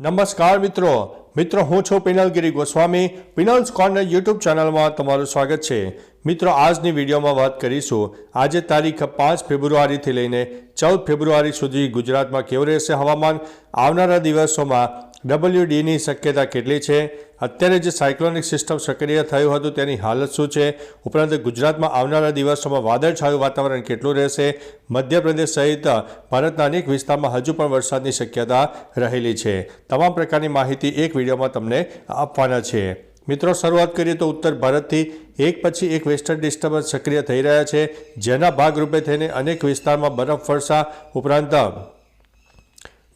નમસ્કાર મિત્રો. મિત્રો, હું છું પિનલગીરી ગોસ્વામી. પિનલ્સ કોર્નર યુટ્યુબ ચેનલમાં તમારું સ્વાગત છે. મિત્રો, આજની વિડીયોમાં વાત કરીશું. આજે તારીખ પાંચ ફેબ્રુઆરીથી લઈને ચૌદ ફેબ્રુઆરી સુધી ગુજરાતમાં કેવું રહેશે હવામાન? આવનારા દિવસોમાં ડબલ્યુડીની શક્યતા કેટલી છે? અત્યારે જે સાયક્લોનિક સિસ્ટમ સક્રિય થયું હતું તેની હાલત શું છે? ઉપરાંત ગુજરાતમાં આવનારા દિવસોમાં વાદળછાયું વાતાવરણ કેટલું રહેશે? મધ્યપ્રદેશ સહિત ભારતના અનેક વિસ્તારમાં હજુ પણ વરસાદની શક્યતા રહેલી છે. તમામ પ્રકારની માહિતી એક વિડીયોમાં તમને આપવાના છે. મિત્રો, શરૂઆત કરીએ તો ઉત્તર ભારતથી. એક પછી એક વેસ્ટર્ન ડિસ્ટર્બન્સ સક્રિય થઈ રહ્યા છે, જેના ભાગરૂપે થઈને અનેક વિસ્તારમાં બરફ વર્ષા ઉપરાંત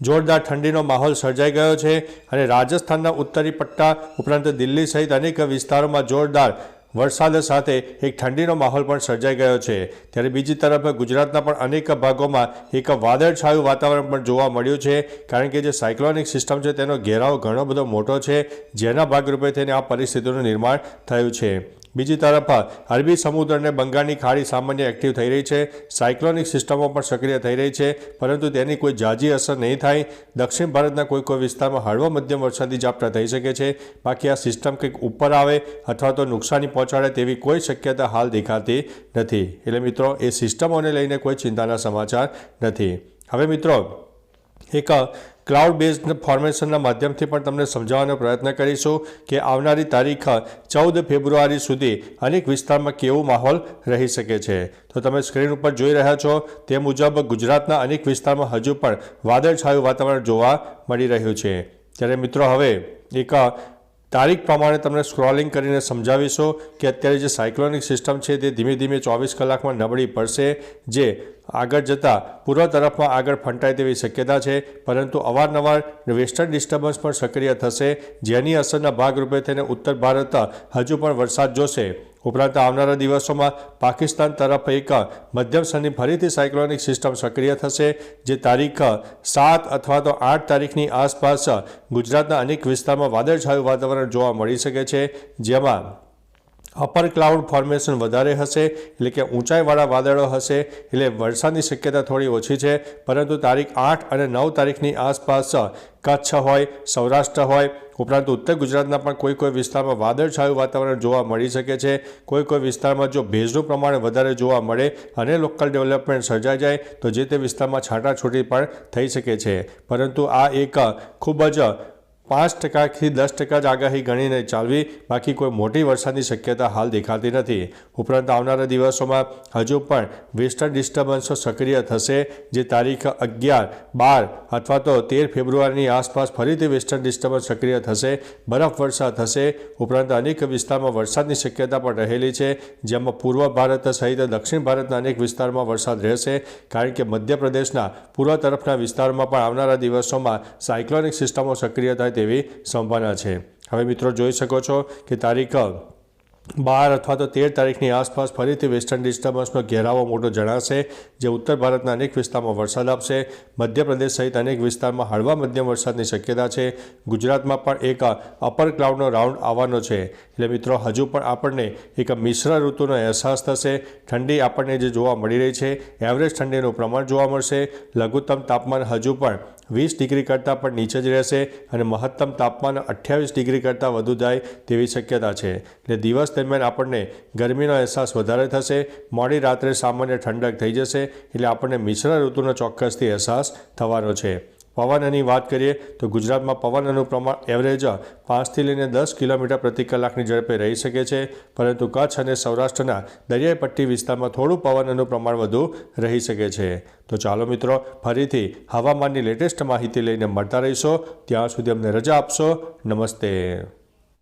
જોરદાર ઠંડીનો માહોલ સર્જાઈ ગયો છે અને રાજસ્થાનના ઉત્તરી પટ્ટા ઉપરાંત દિલ્હી સહિત અનેક વિસ્તારોમાં જોરદાર વરસાદ સાથે એક ઠંડીનો માહોલ પણ સર્જાઈ ગયો છે. ત્યારે બીજી તરફ ગુજરાતના પણ અનેક ભાગોમાં એક વાદળછાયું વાતાવરણ પણ જોવા મળ્યું છે, કારણ કે જે સાયક્લોનિક સિસ્ટમ છે તેનો ઘેરાવ ઘણો બધો મોટો છે, જેના ભાગરૂપે થઈને આ પરિસ્થિતિનું નિર્માણ થયું છે. બીજી તરફ, અરબી સમુદ્ર અને બંગાળની ખાડી સામાન્ય એક્ટિવ થઈ રહી છે. સાયક્લોનિક સિસ્ટમો પણ સક્રિય થઈ રહી છે, પરંતુ તેની કોઈ જાજી અસર નહીં થાય. દક્ષિણ ભારતના કોઈ કોઈ વિસ્તારમાં હળવો મધ્યમ વરસાદી ઝાપટા થઈ શકે છે. બાકી આ સિસ્ટમ કંઈક ઉપર આવે અથવા તો નુકસાની પહોંચાડે તેવી કોઈ શક્યતા હાલ દેખાતી નથી. એટલે મિત્રો, એ સિસ્ટમોને લઈને કોઈ ચિંતાના સમાચાર નથી. હવે મિત્રો, એક ક્લાઉડ બેઝડ ફોર્મેશનના માધ્યમથી પણ તમને સમજાવવાનો પ્રયત્ન કરીશું કે આવનારી તારીખ ચૌદ ફેબ્રુઆરી સુધી અનેક વિસ્તારમાં કેવો માહોલ રહી શકે છે. તો તમે સ્ક્રીન ઉપર જોઈ રહ્યા છો, તે મુજબ ગુજરાતના અનેક વિસ્તારમાં હજુ પણ વાદળછાયું વાતાવરણ જોવા મળી રહ્યું છે. ત્યારે મિત્રો, હવે એક તારીખ પ્રમાણે તમને સ્ક્રોલિંગ કરીને સમજાવીશું કે અત્યારે જે સાયક્લોનિક સિસ્ટમ છે, તે ધીમે ધીમે ચોવીસ કલાકમાં નબળી પડશે. જે આગળ જતાં પૂર્વ તરફમાં આગળ ફંટાય તેવી શક્યતા છે, પરંતુ અવારનવાર વેસ્ટર્ન ડિસ્ટર્બન્સ પણ સક્રિય થશે. જેની અસરના ભાગરૂપે થઈને ઉત્તર ભારત હજુ પણ વરસાદ જોશે. ઉપરાંત આવનારા દિવસોમાં પાકિસ્તાન તરફ એક મધ્યમ સ્તરની ફરીથી સાયક્લોનિક સિસ્ટમ સક્રિય થશે, જે તારીખ સાત અથવા તો આઠ તારીખની આસપાસ ગુજરાતના અનેક વિસ્તારમાં વાદળછાયું વાતાવરણ જોવા મળી શકે છે. જેમાં અપર ક્લાઉડ ફોર્મેશન વધારે હશે, એટલે કે ઊંચાઈવાળા વાદળો હશે, એટલે વરસાદની શક્યતા થોડી ઓછી છે, પરંતુ તારીખ આઠ અને નવ તારીખની આસપાસ કચ્છ હોય, સૌરાષ્ટ્ર હોય, ઉપરાંત ઉત્તર ગુજરાતના પણ કોઈ કોઈ વિસ્તારમાં વાદળછાયું વાતાવરણ જોવા મળી શકે છે. કોઈ કોઈ વિસ્તારમાં જો ભેજનું પ્રમાણ વધારે જોવા મળે અને લોકલ ડેવલપમેન્ટ સર્જાઈ જાય, તો જે તે વિસ્તારમાં છાંટાછૂટી પણ થઈ શકે છે. પરંતુ આ એક ખૂબ જ પાંચ ટકાથી દસ ટકા જ આગાહી ગણીને ચાલવી. બાકી કોઈ મોટી વરસાદની શક્યતા હાલ દેખાતી નથી. ઉપરાંત આવનારા દિવસોમાં હજુ પણ વેસ્ટર્ન ડિસ્ટર્બન્સો સક્રિય થશે. જે તારીખ અગિયાર, બાર અથવા તો તેર ફેબ્રુઆરીની આસપાસ ફરીથી વેસ્ટર્ન ડિસ્ટર્બન્સ સક્રિય થશે. બરફ વર્ષા થશે. ઉપરાંત અનેક વિસ્તારમાં વરસાદની શક્યતા પણ રહેલી છે. જેમાં પૂર્વ ભારત સહિત દક્ષિણ ભારતના અનેક વિસ્તારમાં વરસાદ રહેશે. કારણ કે મધ્યપ્રદેશના પૂર્વ તરફના વિસ્તારોમાં પણ આવનારા દિવસોમાં સાયક્લોનિક સિસ્ટમો સક્રિય થાય તેવી સંભાવના છે. હવે મિત્રો જોઈ શકો છો કે તારીખ બાર અથવા તો તેર તારીખની આસપાસ ફરીથી વેસ્ટર્ન ડિસ્ટર્બન્સનો ઘેરાવો મોટો જણાશે, જે ઉત્તર ભારતના અનેક વિસ્તારમાં વરસાદ આપશે. મધ્યપ્રદેશ સહિત અનેક વિસ્તારમાં હળવા મધ્યમ વરસાદની શક્યતા છે. ગુજરાતમાં પણ એક અપર ક્લાઉડનો રાઉન્ડ આવવાનો છે. એટલે મિત્રો, હજુ પણ આપણને એક મિશ્ર ઋતુનો અહેસાસ થશે. ઠંડી આપણને જે જોવા મળી રહી છે, એવરેજ ઠંડીનું પ્રમાણ જોવા મળશે. લઘુત્તમ તાપમાન હજુ પણ વીસ ડિગ્રી કરતાં પણ નીચે જ રહેશે અને મહત્તમ તાપમાન અઠ્યાવીસ ડિગ્રી કરતાં વધુ જાય તેવી શક્યતા છે. એટલે દિવસ દરમિયાન આપણને ગરમીનો અહેસાસ વધારે થશે, મોડી રાત્રે સામાન્ય ઠંડક થઈ જશે, એટલે આપણને મિશ્ર ઋતુનો ચોક્કસથી અહેસાસ થવાનો છે. પવનની વાત કરીએ તો ગુજરાતમાં પવનનું પ્રમાણ એવરેજ પાંચથી લઈને દસ કિલોમીટર પ્રતિ કલાકની ઝડપે રહી શકે છે. પરંતુ કચ્છ અને સૌરાષ્ટ્રના દરિયાઈ પટ્ટી વિસ્તારમાં થોડું પવનનું પ્રમાણ વધુ રહી શકે છે. તો ચાલો મિત્રો, ફરીથી હવામાનની લેટેસ્ટ માહિતી લઈને મળતા રહીશો. ત્યાં સુધી અમને રજા આપશો. નમસ્તે.